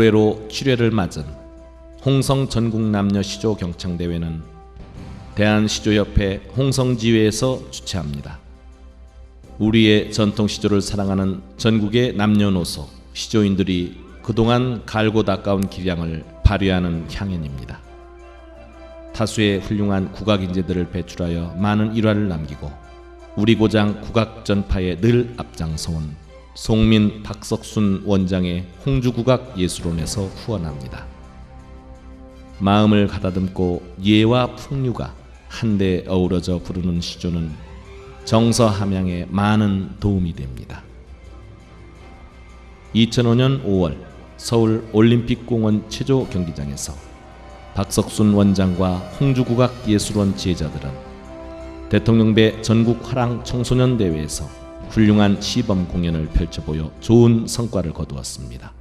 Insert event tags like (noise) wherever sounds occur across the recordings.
올해로 7회를 맞은 홍성 전국 남녀 시조 경창 대회는 대한 시조협회 홍성지회에서 주최합니다. 우리의 전통 시조를 사랑하는 전국의 남녀노소 시조인들이 그동안 갈고 닦아온 기량을 발휘하는 향연입니다. 타수의 훌륭한 국악 인재들을 배출하여 많은 일화를 남기고 우리 고장 국악 전파에 늘 앞장서온 송민 박석순 원장의 홍주국악 예술원에서 후원합니다. 마음을 가다듬고 예와 풍류가 한데 어우러져 부르는 시조는 정서 함양에 많은 도움이 됩니다. 2005년 5월 서울 올림픽공원 체조 경기장에서 박석순 원장과 홍주국악 예술원 지혜자들은 대통령배 전국 화랑 청소년 대회에서 훌륭한 시범 공연을 펼쳐 보여 좋은 성과를 거두었습니다.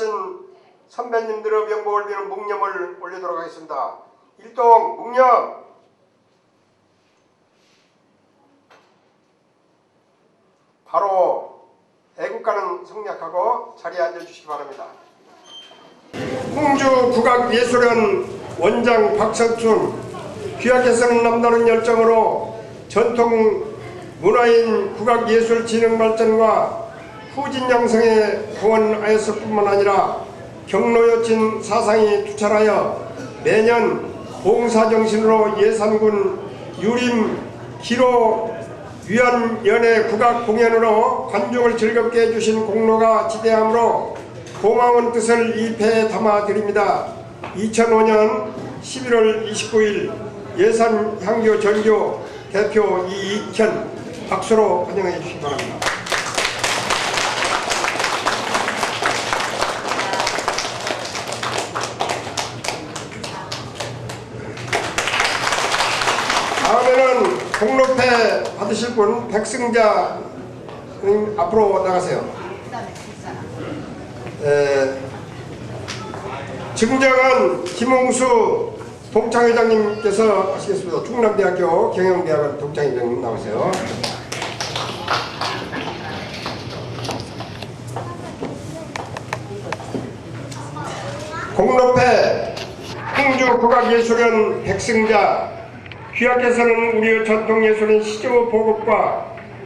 가신 선배님들의 명복을 비는 묵념을 올리도록 하겠습니다. 일동 묵념 바로 애국가는 성략하고 자리에 앉아주시기 바랍니다. 홍주 국악예술원 원장 박석춘 귀하께서는 남다른 열정으로 전통 문화인 국악예술 진흥 발전과 후진 양성에 후원하였을 뿐만 아니라 경로여친 사상이 투철하여 매년 봉사정신으로 예산군 유림 기로 위안 연예 국악 공연으로 관중을 즐겁게 해주신 공로가 지대하므로 고마운 뜻을 이 패에 담아 드립니다. 2005년 11월 29일 예산 향교 전교 대표 이익현 박수로 환영해 주시기 바랍니다. 다음에는 공로패 받으실 분 백승자 님 앞으로 나가세요. 에, 증정은 김홍수 동창회장님께서 하시겠습니다. 충남대학교 경영대학원 동창회장님 나오세요. 공로패 흥주국악예술원 백승자 귀하께서는 우리의 전통 예술인 시조 보급과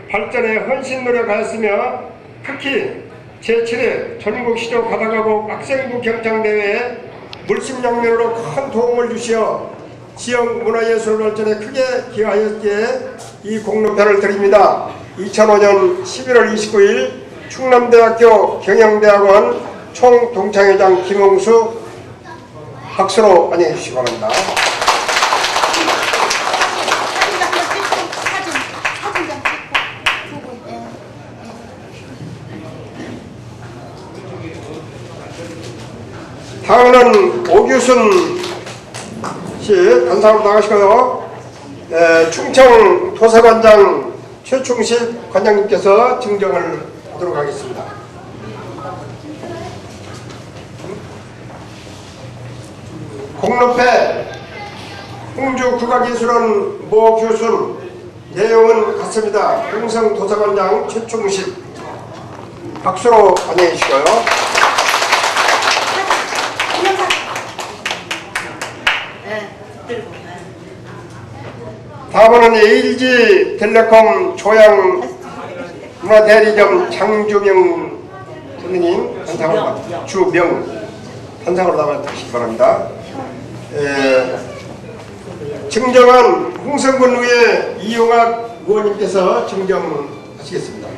발전에 헌신 노력하였으며 특히 제7회 전국 시조 바다가곡 학생부 경창대회에 물심양면으로 큰 도움을 주시어 지역 문화예술 발전에 크게 기여하였기에 이 공로패를 드립니다. 2005년 11월 29일 충남대학교 경영대학원 총동창회장 김홍수 박수로 안녕해 주시기 바랍니다. 사진 사진 좀 찍고 두 분. 예. 다음은 오규순 씨 단상으로 나가시고요. 에, 충청 도서관장 최충식 관장님께서 증정을 하도록 하겠습니다. 공로패 홍주국악예술원 모 교수 내용은 같습니다. 흥성 도서관장 최충식 박수로 안녕해 주시고요. 동영상. 다음은 LG 텔레콤 조양 문화대리점 장주명 선생님 단상으로 나- 주명 단상으로 나가주시기 바랍니다. 에, 증정한 홍성군 의회 이용학 의원님께서 증정하시겠습니다.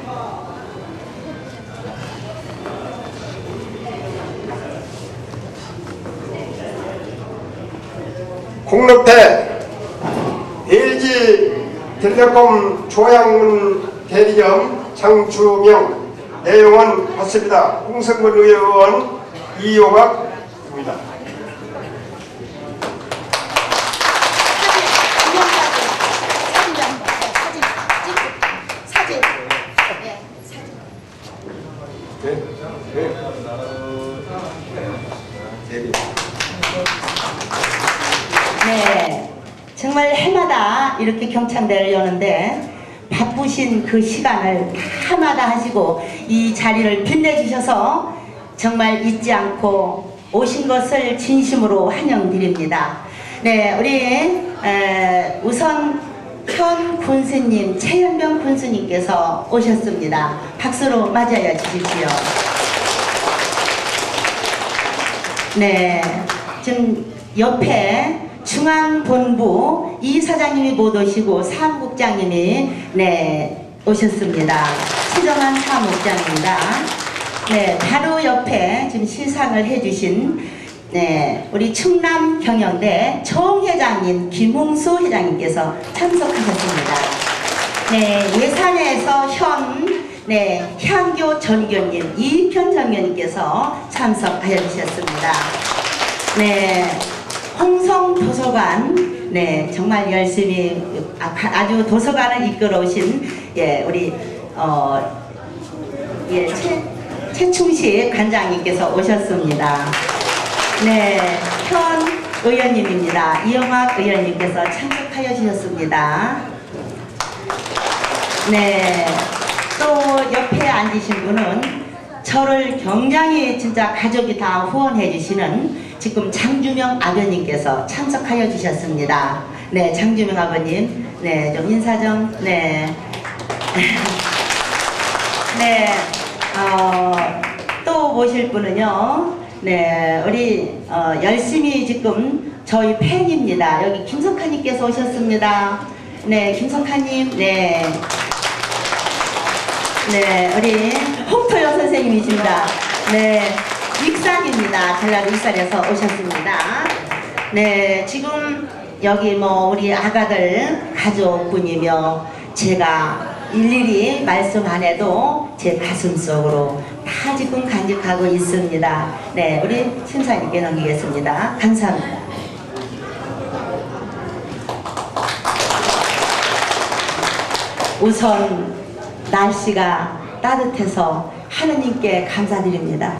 공로패 LG 텔레콤 조양문 대리점 장주명 내용은 같습니다. 홍성근 의원 이용학입니다. 사진 동영상 사진 좀 사진 찍고 사진. 예. 사진. 네. 네. 대리. 네, 정말 경창대를 여는데 바쁘신 그 시간을 해마다 하시고 이 자리를 빛내주셔서 정말 잊지 않고 오신 것을 진심으로 환영드립니다. 네, 우리 에, 우선 현 군수님, 최현병 군수님께서 오셨습니다. 박수로 맞아야 주십시오. 네, 지금 옆에 중앙본부 이사장님이 못 오시고 사무국장님이 네 오셨습니다. 최정한 사무국장입니다. 네, 바로 옆에 지금 시상을 해주신 네 우리 충남 경영대 총회장님 김홍수 회장님께서 참석하셨습니다. 네, 예산에서 현, 네, 향교 전교님, 이편 전교님께서 참석하여 주셨습니다. 네, 홍성 도서관, 네, 정말 열심히 아, 아주 도서관을 이끌어 오신, 예, 우리, 어, 예, 최, 최충식 관장님께서 오셨습니다. 네, 현 의원님입니다. 이영학 의원님께서 참석하여 주셨습니다. 네. 또 옆에 앉으신 분은 저를 굉장히 진짜 가족이 다 후원해 주시는 지금 장주명 아버님께서 참석하여 주셨습니다. 네, 장주명 아버님. 네, 좀 인사 좀. 네. (laughs) 네. 어, 또 모실 분은요. 네, 우리 어, 열심히 지금 저희 팬입니다. 여기 김석하님께서 오셨습니다. 네, 김석하님. 네. 네, 우리 홍토영 선생님이십니다. 네, 익산입니다. 전라도 익산에서 오셨습니다. 네, 지금 여기 뭐 우리 아가들 가족분이며 제가 일일이 말씀 안 해도 제 가슴 속으로 다 지금 간직하고 있습니다. 네, 우리 심사님께 넘기겠습니다. 감사합니다. 우선 날씨가 따뜻해서 하느님께 감사드립니다.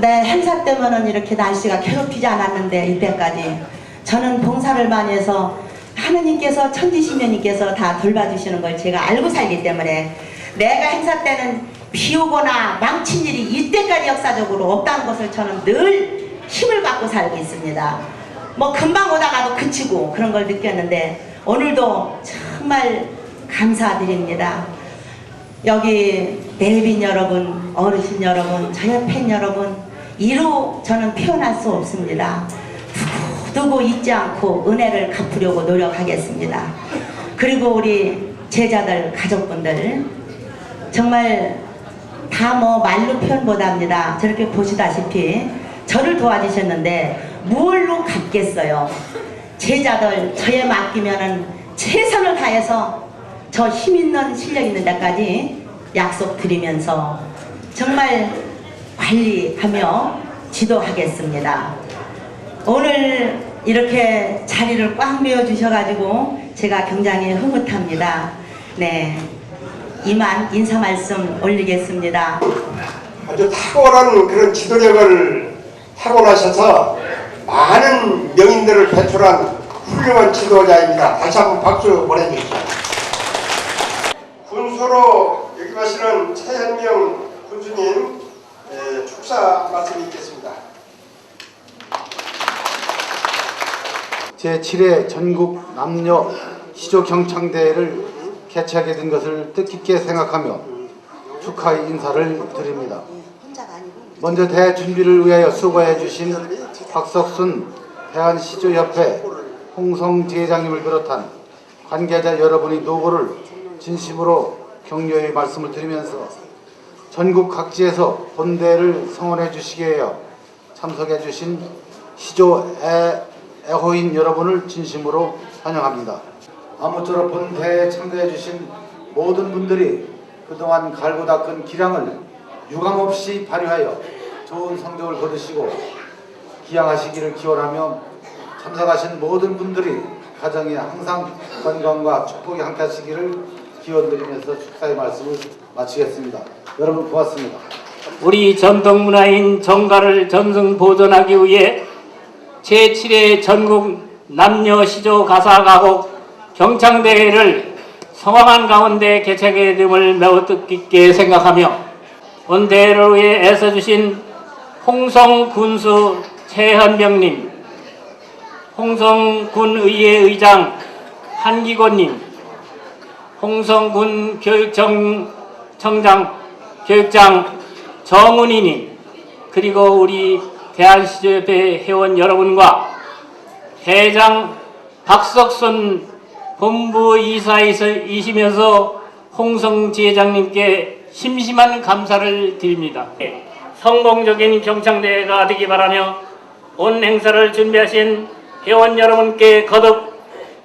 네, 행사 때문은 이렇게 날씨가 괴롭히지 않았는데 이때까지 저는 봉사를 많이 해서 하느님께서 천지시면님께서 다 돌봐주시는 걸 제가 알고 살기 때문에 내가 행사 때는 비 오거나 망친 일이 이때까지 역사적으로 없다는 것을 저는 늘 힘을 받고 살고 있습니다. 뭐 금방 오다가도 그치고 그런 걸 느꼈는데 오늘도 정말 감사드립니다. 여기 멜빈 여러분, 어르신 여러분, 저의 팬 여러분, 이루 저는 표현할 수 없습니다. 두고 잊지 않고 은혜를 갚으려고 노력하겠습니다. 그리고 우리 제자들, 가족분들, 정말 다 뭐 말로 표현 못합니다. 저렇게 보시다시피 저를 도와주셨는데 무얼로 갚겠어요. 제자들 저에 맡기면은 최선을 다해서 저 힘 있는 실력 있는 데까지 약속 드리면서 정말 관리하며 지도하겠습니다. 오늘 이렇게 자리를 꽉 메워 주셔가지고 제가 굉장히 흐뭇합니다. 네. 이만 인사 말씀 올리겠습니다. 아주 탁월한 그런 지도력을 타고나셔서 많은 명인들을 배출한 훌륭한 지도자입니다. 다시 한번 박수 보내주십시오. 군수로 여기 가시는 최현명 군수님 예, 축사 말씀이 있겠습니다. 제7회 전국 남녀 시조 경창대회를 개최하게 된 것을 뜻깊게 생각하며 축하의 인사를 드립니다. 먼저 대회 준비를 위하여 수고해 주신 박석순 대한시조협회 홍성 지회장님을 비롯한 관계자 여러분의 노고를 진심으로 격려의 말씀을 드리면서 전국 각지에서 본대를 성원해 주시기 위하여 참석해 주신 시조 애, 애호인 여러분을 진심으로 환영합니다. 아무쪼록 본대에 참가해 주신 모든 분들이 그동안 갈고 닦은 기량을 유감없이 발휘하여 좋은 성적을 거두시고 기양하시기를 기원하며 참석하신 모든 분들이 가정에 항상 건강과 축복이 함께 하시기를 기원드리면서 축사의 말씀을 마치겠습니다. 여러분 고맙습니다. 우리 전통 문화인 정가를 전승 보존하기 위해 제7회 전국 남녀 시조 가사 가곡 경창대회를 성황한 가운데 개최하게 됨을 매우 뜻깊게 생각하며 본 대회를 위해 애써주신 홍성 군수 최현병님, 홍성군의회 의장 한기곤님, 홍성군 교육청 장 교육장 정은희님 그리고 우리 대한시조협회 회원 여러분과 회장 박석순 본부 이사이시면서 홍성 지회장님께 심심한 감사를 드립니다. 성공적인 경창대회가 되기 바라며 온 행사를 준비하신 회원 여러분께 거듭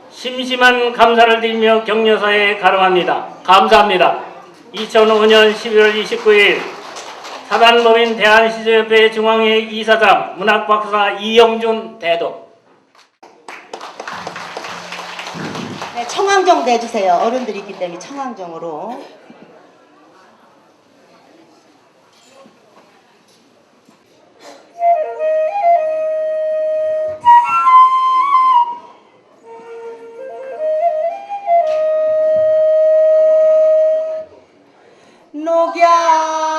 심심한 감사를 드리며 격려사에 가름합니다. 감사합니다. 2005년 11월 29일 사단법인 대한시조협회 중앙회 이사장 문학박사 이영준 대도 네, 청왕정 내주세요. 어른들이 있기 때문에 청왕정으로. 녹양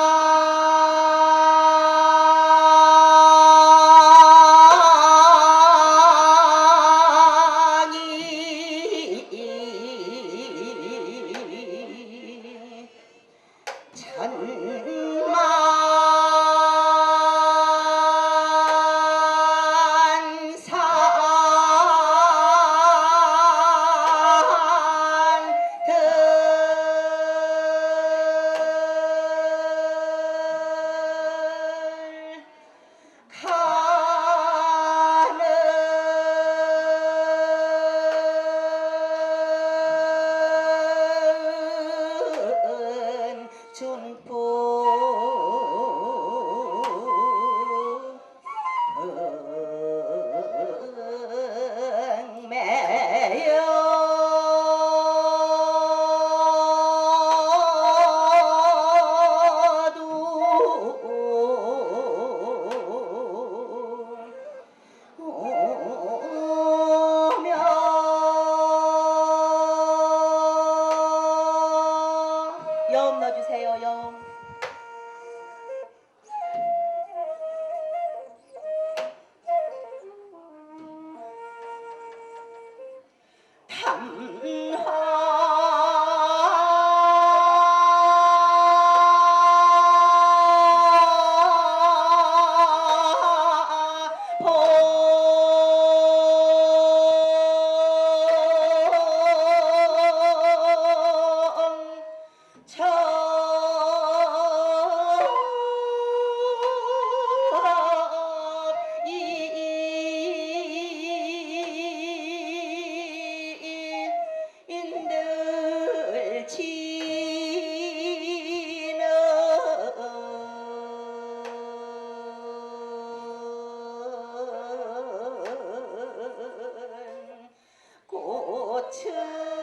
全。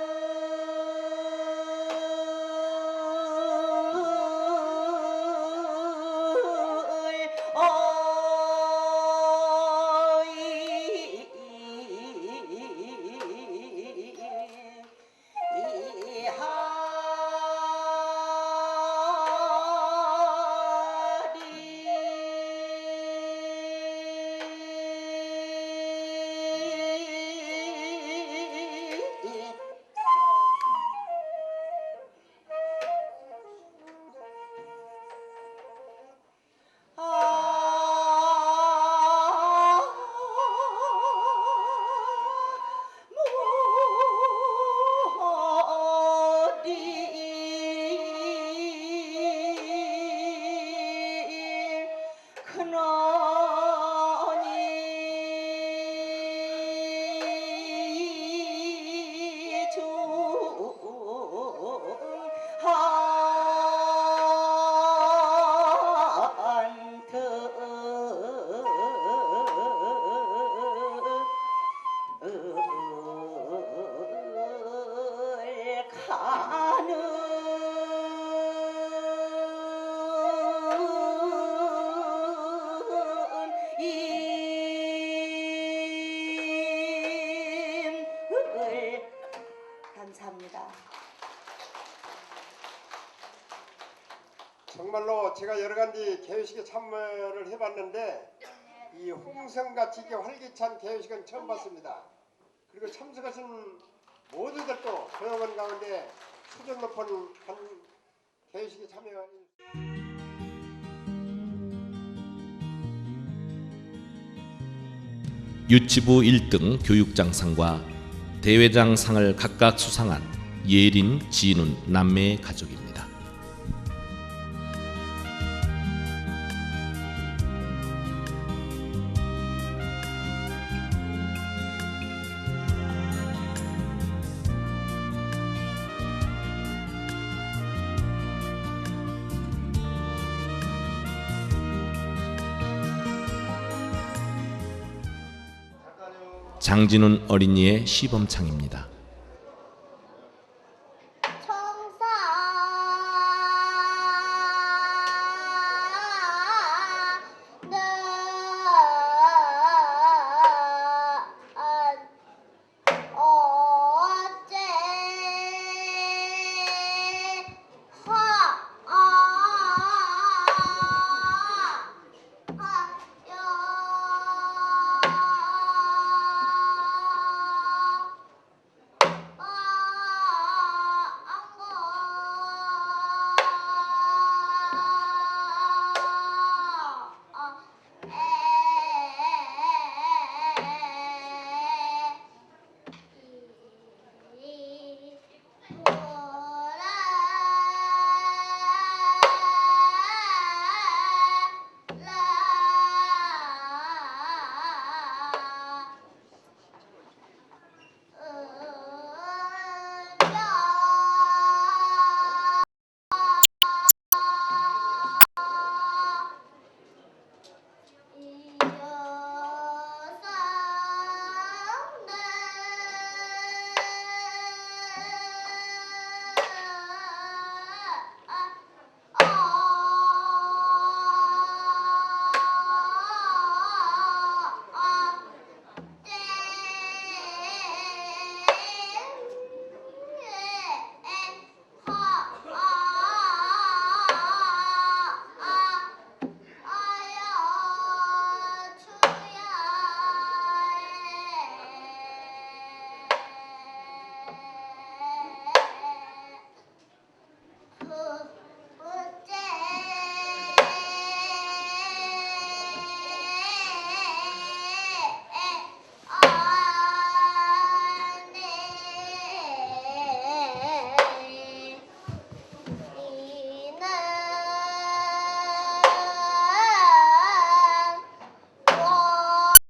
정말로 제가 여러 가지 개회식에 참여를 해봤는데 이 홍성같이 활기찬 개회식은 처음 봤습니다. 그리고 참석하신 모두들도 조용한 가운데 수준 높은 한 개회식에 참여. 유치부 1등 교육장상과 대회장상을 각각 수상한 예린, 지윤 남매의 가족입니다. 장진훈 어린이의 시범창입니다.